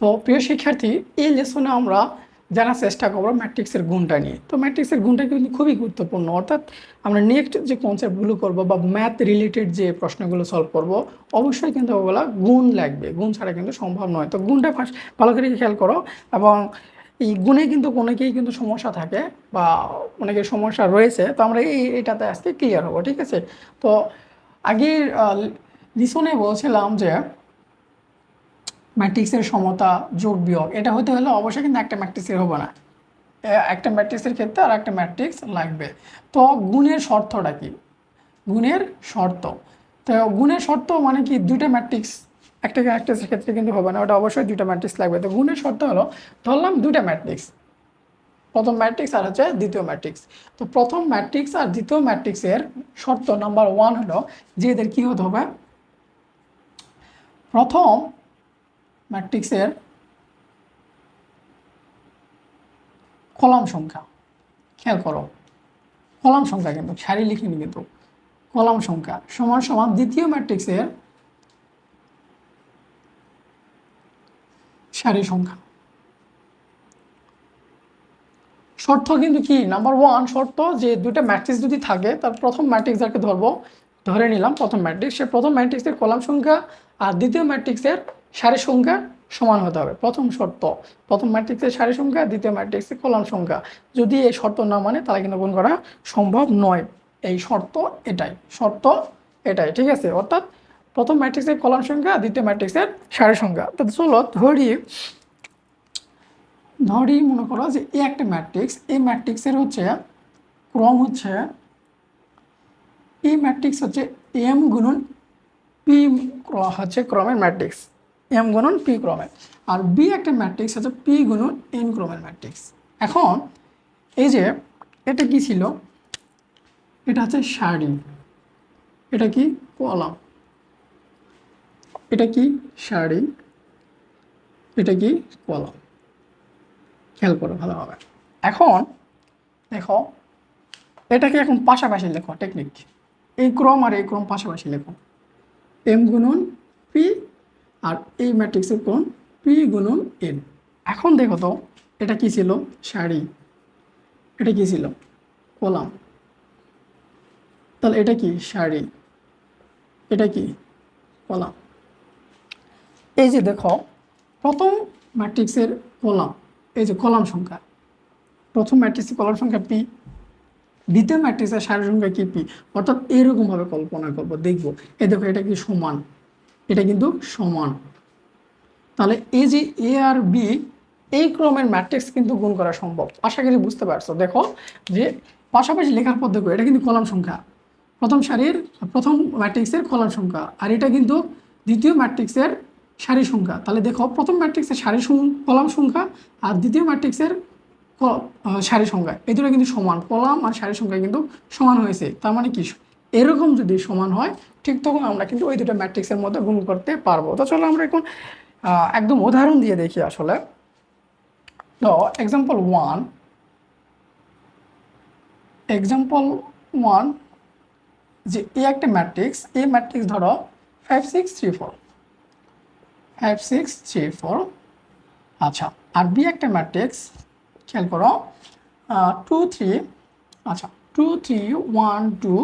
তো প্রিয় শিক্ষার্থী, এই লেসনে আমরা জানার চেষ্টা করব ম্যাট্রিক্সের গুণটা নিয়ে। তো ম্যাট্রিক্সের গুণটা কিন্তু খুবই গুরুত্বপূর্ণ। অর্থাৎ আমরা নেক্সট যে কনসেপ্টগুলো করব বা ম্যাথ রিলেটেড যে প্রশ্নগুলো সলভ করব, অবশ্যই কিন্তু ওগুলো গুণ লাগবে। গুণ ছাড়া কিন্তু সম্ভব নয়। তো গুণটা ফার্স্ট ভালো করে খেয়াল করো এবং এই গুণে কিন্তু অনেকেই কিন্তু সমস্যা থাকে বা অনেকের সমস্যা রয়েছে। তো আমরা এই এটাতে আজকে ক্লিয়ার হব, ঠিক আছে? তো আগের লিসনে বলছিলাম যে ম্যাট্রিক্সের সমতা, যোগ, বিয়োগ, এটা হতে হলে অবশ্যই কিন্তু একটা ম্যাট্রিক্সের হবে না। একটা ম্যাট্রিক্সের ক্ষেত্রে আর একটা ম্যাট্রিক্স লাগবে। তো গুণের শর্তটা কি? গুণের শর্ত। তো গুণের শর্ত মানে কি? দুইটা ম্যাট্রিক্স, একটা ম্যাট্রিক্সের ক্ষেত্রে কিন্তু হবে না, ওটা অবশ্যই দুইটা ম্যাট্রিক্স লাগবে। তো গুণের শর্ত হলো, ধরলাম দুইটা ম্যাট্রিক্স। প্রথম ম্যাট্রিক্স আর হচ্ছে দ্বিতীয় ম্যাট্রিক্স। তো প্রথম ম্যাট্রিক্স আর দ্বিতীয় ম্যাট্রিক্সের শর্ত নাম্বার ওয়ান হলো, যে এদের কী হতে হবে? প্রথম ম্যাট্রিক্সের কলাম সংখ্যা। খেয়াল করো, কলাম সংখ্যা কিন্তু সারি লিখিনি কিন্তু কলাম সংখ্যা সমান সমান দ্বিতীয় ম্যাট্রিক্সের সারি সংখ্যা। শর্ত কিন্তু কি? নাম্বার ওয়ান শর্ত যে দুটো ম্যাট্রিক্স যদি থাকে, তার প্রথম ম্যাট্রিক্স যাকে ধরবো, ধরে নিলাম প্রথম ম্যাট্রিক্স সে প্রথম ম্যাট্রিক্সের কলাম সংখ্যা আর দ্বিতীয় ম্যাট্রিক্সের সারি সংখ্যা সমান হতে হবে। প্রথম শর্ত, প্রথম ম্যাট্রিক্সের সারি সংখ্যা, দ্বিতীয় ম্যাট্রিক্সের কলাম সংখ্যা। যদি এই শর্ত না মানে তাহলে কিন্তু গুণ করা সম্ভব নয়। এই শর্ত এটাই শর্ত এটাই, ঠিক আছে? অর্থাৎ প্রথম ম্যাট্রিক্সের কলাম সংখ্যা, দ্বিতীয় ম্যাট্রিক্সের সারি সংখ্যা। তো চলো ধরি ধরি মনে করো যে এই একটা ম্যাট্রিক্স এই ম্যাট্রিক্সের হচ্ছে ক্রম হচ্ছে, এই ম্যাট্রিক্স হচ্ছে এম গুণন পি হচ্ছে ক্রমের ম্যাট্রিক্স এম গুণন পি ক্রমের। আর বি একটা ম্যাট্রিক্স হচ্ছে পি গুণন এন ক্রমের ম্যাট্রিক্স। এখন এই যে, এটা কি ছিল? এটা হচ্ছে সারি। এটা কি? কলাম। এটা কি? সারি। এটা কি? কলাম। খেয়াল করো ভালোভাবে এখন দেখো, এটাকে এখন পাশাপাশি লেখো, টেকনিক। এই ক্রম আর এই ক্রম পাশাপাশি লেখো। এম গুণন পি আর এই ম্যাট্রিক্সের কোন পি গুণন এন এখন দেখো তো, এটা কি ছিল? শাড়ি এটা কি ছিল? কলাম। তাহলে এটা কি? শাড়ি এটা কি? কলাম। এই যে দেখো, প্রথম ম্যাট্রিক্সের কলাম, এই যে কলাম সংখ্যা। প্রথম ম্যাট্রিক্সের কলাম সংখ্যা পি দ্বিতীয় ম্যাট্রিক্সের সারি সংখ্যা কি পি অর্থাৎ এরকমভাবে কল্পনা করব, দেখব। এ দেখো, এটা কি সমান? এটা কিন্তু সমান। তাহলে এই যে এ আর বি, এই ক্রমের ম্যাট্রিক্স কিন্তু গুণ করা সম্ভব। আশা করি বুঝতে পারছ। দেখো যে পাশাপাশি লেখার পর দেখো এটা কিন্তু কলাম সংখ্যা। প্রথম সারির, প্রথম ম্যাট্রিক্সের কলাম সংখ্যা। আর এটা কিন্তু দ্বিতীয় ম্যাট্রিক্সের সারি সংখ্যা। তাহলে দেখো, প্রথম ম্যাট্রিক্সের সারি কলাম সংখ্যা আর দ্বিতীয় ম্যাট্রিক্সের সারি সংখ্যা। এই দুটো কিন্তু সমান। কলাম আর সারি সংখ্যা কিন্তু সমান হয়েছে। তার মানে কি? এরকম যদি সমান হয়, ঠিক তখন আমরা কিন্তু ওই দুটো ম্যাট্রিক্সের মধ্যে গুণ করতে পারব। তো চলো আমরা এখন একদম উদাহরণ দিয়ে দেখি আসলে। তো এক্সাম্পল ওয়ান এক্সাম্পল ওয়ান যে এ একটা ম্যাট্রিক্স এ ম্যাট্রিক্স ধরো five six three four five six three four আচ্ছা আর বি একটা ম্যাট্রিক্স, খেয়াল করো টু থ্রি আচ্ছা two three one two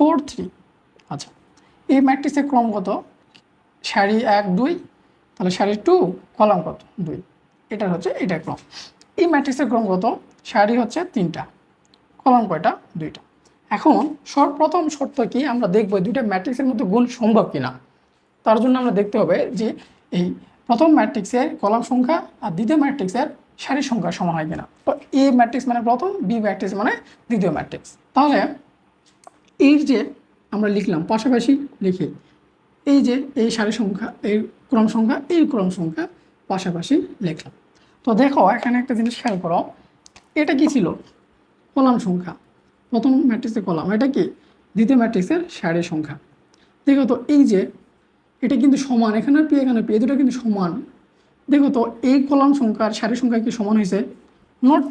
four three. আচ্ছা এই ম্যাট্রিক্সের ক্রম কত? সারি এক, দুই, তাহলে সারি টু, কলাম কত? দুই। এটার হচ্ছে এটা ক্রম এই ম্যাট্রিক্সের ক্রম কত? সারি হচ্ছে তিনটা, কলাম কয়টা? দুইটা। এখন সর্বপ্রথম শর্ত কি? আমরা দেখব দুইটা ম্যাট্রিক্সের মধ্যে গুণ সম্ভব কিনা। তার জন্য আমরা দেখতে হবে যে এই প্রথম ম্যাট্রিক্সের কলাম সংখ্যা আর দ্বিতীয় ম্যাট্রিক্সের সারি সংখ্যা সমান হয় কিনা। তো এ ম্যাট্রিক্স মানে প্রথম, বি ম্যাট্রিক্স মানে দ্বিতীয় ম্যাট্রিক্স। তাহলে এই যে আমরা লিখলাম, পাশাপাশি লিখে এই যে এই সারি সংখ্যা, এই ক্রম সংখ্যা, এই ক্রম সংখ্যা পাশাপাশি লিখলাম। তো দেখো, এখানে একটা জিনিস খেয়াল করো, এটা কি ছিল? কলাম সংখ্যা। প্রথম ম্যাট্রিক্সের কলাম, এটা কি? দ্বিতীয় ম্যাট্রিক্সের সারি সংখ্যা। দেখো তো, এই যে এটা কিন্তু সমান, এখানে পি এখানে পি দুটো কিন্তু সমান। দেখো তো, এই কলাম সংখ্যা আর সারি সংখ্যা কি সমান হয়েছে? নট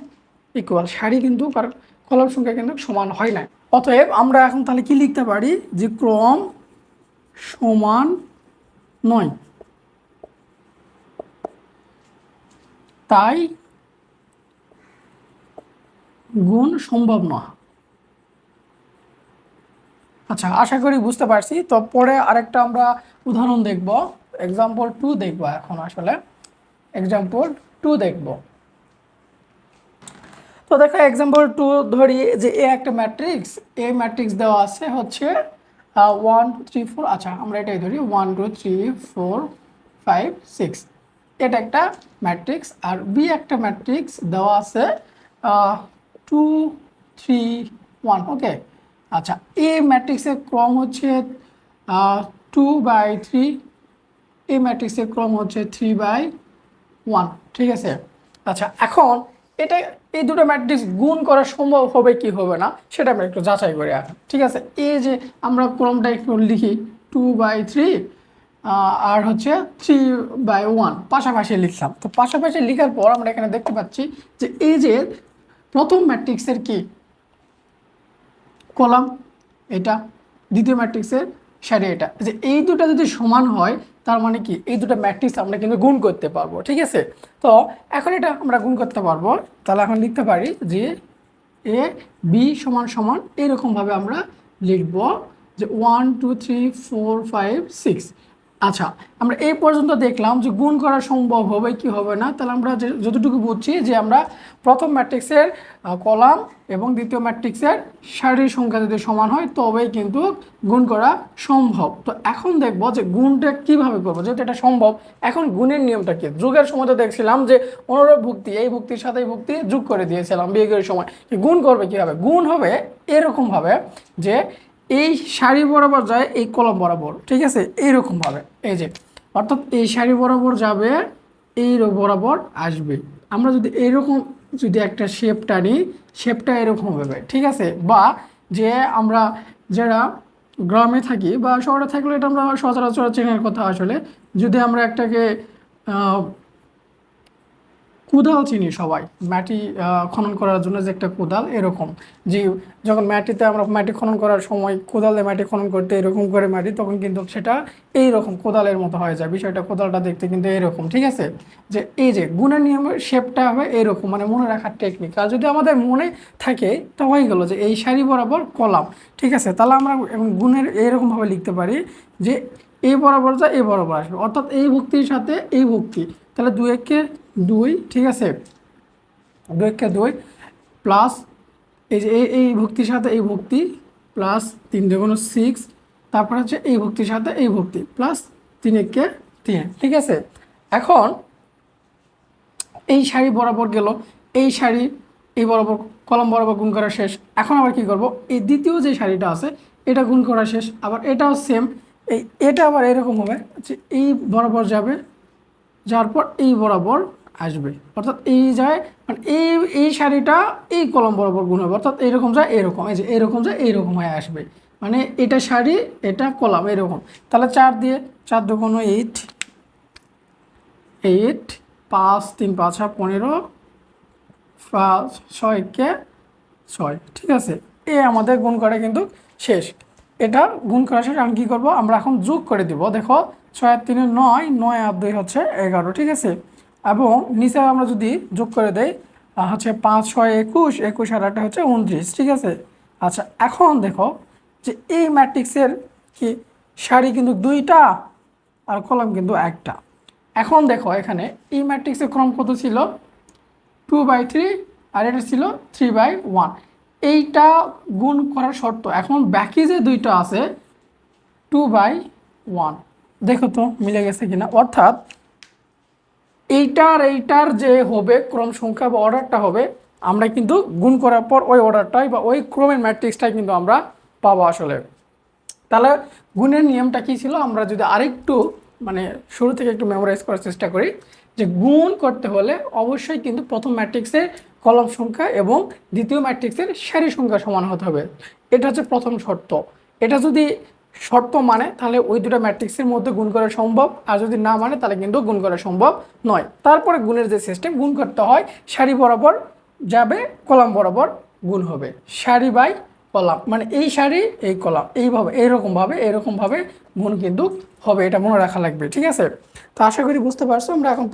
ইকুয়াল সারি কিন্তু আর কলাম সংখ্যা কিন্তু সমান হয় না অতএব আমরা এখন তাহলে কি লিখতে পারি? যে ক্রম সমান নয়। তাই গুণ সম্ভব নয়। আচ্ছা আশা করি বুঝতে পারছি। তো পরে আরেকটা আমরা উদাহরণ দেখব। এক্সাম্পল টু দেখব এখন আসলে। এক্সাম্পল টু দেখব। তো দেখো এক্সাম্পল টু ধরি যে এ একটা ম্যাট্রিক্স এ ম্যাট্রিক্স দেওয়া আছে হচ্ছে ওয়ান টু থ্রি ফোর আচ্ছা আমরা এটাই ধরি one two three four five six এটা একটা ম্যাট্রিক্স আর বি একটা ম্যাট্রিক্স দেওয়া আছে টু থ্রি ওয়ান ওকে আচ্ছা এ ম্যাট্রিক্সের ক্রম হচ্ছে টু বাই থ্রি এ ম্যাট্রিক্সের ক্রম হচ্ছে থ্রি বাই ওয়ান ঠিক আছে? আচ্ছা এখন এটা এই দুটো ম্যাট্রিক্স গুণ করা সম্ভব হবে কি হবে না, সেটা আমরা একটু যাচাই করে এখন ঠিক আছে? এই যে আমরা ক্রমটা একটু লিখি টু বাই থ্রি আর হচ্ছে থ্রি বাই ওয়ান পাশাপাশি লিখলাম। তো পাশাপাশি লেখার পর আমরা এখানে দেখতে পাচ্ছি যে এই যে প্রথম ম্যাট্রিক্সের কি? কলাম, এটা। দ্বিতীয় ম্যাট্রিক্সের সারি এটা। যে এই দুটো যদি সমান হয়, তার মানে কি? এই দুটো ম্যাট্রিক্স আমরা কিন্তু গুণ করতে পারব, ঠিক আছে? তো এখন এটা আমরা গুণ করতে পারব। তাহলে এখন লিখতে পারি যে এ, বি সমান সমান এরকমভাবে আমরা লিখব যে one two three four five six আচ্ছা আমরা এই পর্যন্ত দেখলাম যে গুণ করা সম্ভব হবে কি হবে না। তাহলে আমরা যতটুকু বুঝছি যে আমরা প্রথম ম্যাট্রিক্সের কলাম এবং দ্বিতীয় ম্যাট্রিক্সের শারীরিক সংখ্যা যদি সমান হয়, তবেই কিন্তু গুণ করা সম্ভব। তো এখন দেখব যে গুণটা কীভাবে করব। যেহেতু এটা সম্ভব, এখন গুণের নিয়মটা কি? যুগের সময় তো দেখছিলাম যে অনুরূপ ভুক্তি, এই ভুক্তির সাথে এই ভুক্তি যোগ করে দিয়েছিলাম বিয়োগের সময়। গুণ করবে কীভাবে? গুণ হবে এরকমভাবে যে এই সারি বরাবর যায়, এই কলম বরাবর, ঠিক আছে? এইরকমভাবে, এই যে, অর্থাৎ এই সারি বরাবর যাবে, এই বরাবর আসবে। আমরা যদি এইরকম যদি একটা শেপ টানি শেপটা এরকম হবে ঠিক আছে? বা যে আমরা যারা গ্রামে থাকি বা শহরে থাকলে এটা আমরা সচরাচর চেনার কথা আসলে। যদি আমরা একটাকে কোদাল চিনি সবাই। মাটি খনন করার জন্য যে একটা কোদাল এরকম। যে যখন মাটিতে আমরা মাটি খনন করার সময় কোদালে মাটি খনন করতে এরকম করে মাটি, তখন কিন্তু সেটা এই রকম কোদালের মতো হয়ে যায়। বিষয়টা কোদালটা দেখতে কিন্তু এরকম ঠিক আছে? যে এই যে গুণের নিয়মের শেপটা হবে এরকম মানে মনে রাখার টেকনিক আর যদি আমাদের মনে থাকে, তো হয়ে গেলো যে এই সারি বরাবর কলাম, ঠিক আছে? তাহলে আমরা এবং গুণের এরকমভাবে লিখতে পারি যে এই বরাবর যা এই বরাবর আসবে। অর্থাৎ এই ভক্তির সাথে এই ভক্তি। তাহলে দুই একে দুই, ঠিক আছে? দুই একে দুই প্লাস এই যে এই ভুক্তির সাথে এই ভক্তি প্লাস তিন দুগুণ সিক্স তারপর হচ্ছে এই ভক্তির সাথে এই ভক্তি প্লাস তিন একে তিন, ঠিক আছে? এখন এই শাড়ি বরাবর গেল, এই শাড়ি এই বরাবর কলম বরাবর গুণ করা শেষ, এখন আবার কি করব? এই দ্বিতীয় যে শাড়িটা আছে, এটা গুণ করা শেষ, আবার এটাও সেম এই, এটা আবার এরকম হবে, যে এই বরাবর যাবে যার পর এই বরাবর আসবে। অর্থাৎ এই যায় মানে এই এই শাড়িটা এই কলম বরাবর গুণ হবে। অর্থাৎ এরকম যায় এরকম, এই যে এরকম যায় এইরকম হয়ে আসবে। মানে এটা শাড়ি, এটা কলাম, এরকম। তাহলে চার দিয়ে, চার দুগুণ এইট এইট, পাঁচ, তিন, পাঁচ পনেরো, পাঁচ ছয়কে ছয়। ঠিক আছে? এ আমাদের গুণ করা কিন্তু শেষ। এটা গুণ করা শেষ, আমি কী করব? আমরা এখন যোগ করে দিব। দেখো, ছয় আর তিনে নয় নয় আর দুই হচ্ছে এগারো। ঠিক আছে? এবং নিচে আমরা যদি যোগ করে দেই হচ্ছে পাঁচ, ছয়, একুশ একুশ আর একটা হচ্ছে উনত্রিশ, ঠিক আছে? আচ্ছা এখন দেখো যে এই ম্যাট্রিক্সের কি সারি কিন্তু দুইটা আর কলাম কিন্তু একটা। এখন দেখো এখানে এই ম্যাট্রিক্সের ক্রম কত ছিল? টু বাই থ্রি আর এটা ছিল থ্রি বাই ওয়ান। এইটা গুণ করার শর্ত। এখন বাকি যে দুইটা আছে, টু বাই ওয়ান। দেখো তো মিলে গেছে কিনা? অর্থাৎ এইটার এইটার যে হবে, ক্রম সংখ্যা বা অর্ডারটা হবে, আমরা কিন্তু গুণ করার পর ওই অর্ডারটাই বা ওই ক্রমের ম্যাট্রিক্সটাই কিন্তু আমরা পাবো আসলে। তাহলে গুণের নিয়মটা কী ছিল? আমরা যদি আরেকটু মানে শুরু থেকে একটু মেমোরাইজ করার চেষ্টা করি, যে গুণ করতে হলে অবশ্যই কিন্তু প্রথম ম্যাট্রিক্সের কলম সংখ্যা এবং দ্বিতীয় ম্যাট্রিক্সের সারি সংখ্যা সমান হতে হবে। এটা হচ্ছে প্রথম শর্ত। এটা যদি শর্ত মানে তাহলে ওই দুটো ম্যাট্রিক্সের মধ্যে গুণ করা সম্ভব, আর যদি না মানে তাহলে কিন্তু গুণ করা সম্ভব নয়। তারপরে গুণের যে সিস্টেম গুণ করতে হয় সারি বরাবর যাবে, কলাম বরাবর গুণ হবে। সারি বাই কলাম মানে এই সারি, এই কলাম, এইভাবে, এইরকমভাবে এইরকমভাবে গুণ কিন্তু হবে, এটা মনে রাখা লাগবে, ঠিক আছে? তো আশা করি বুঝতে পারছ, আমরা এখন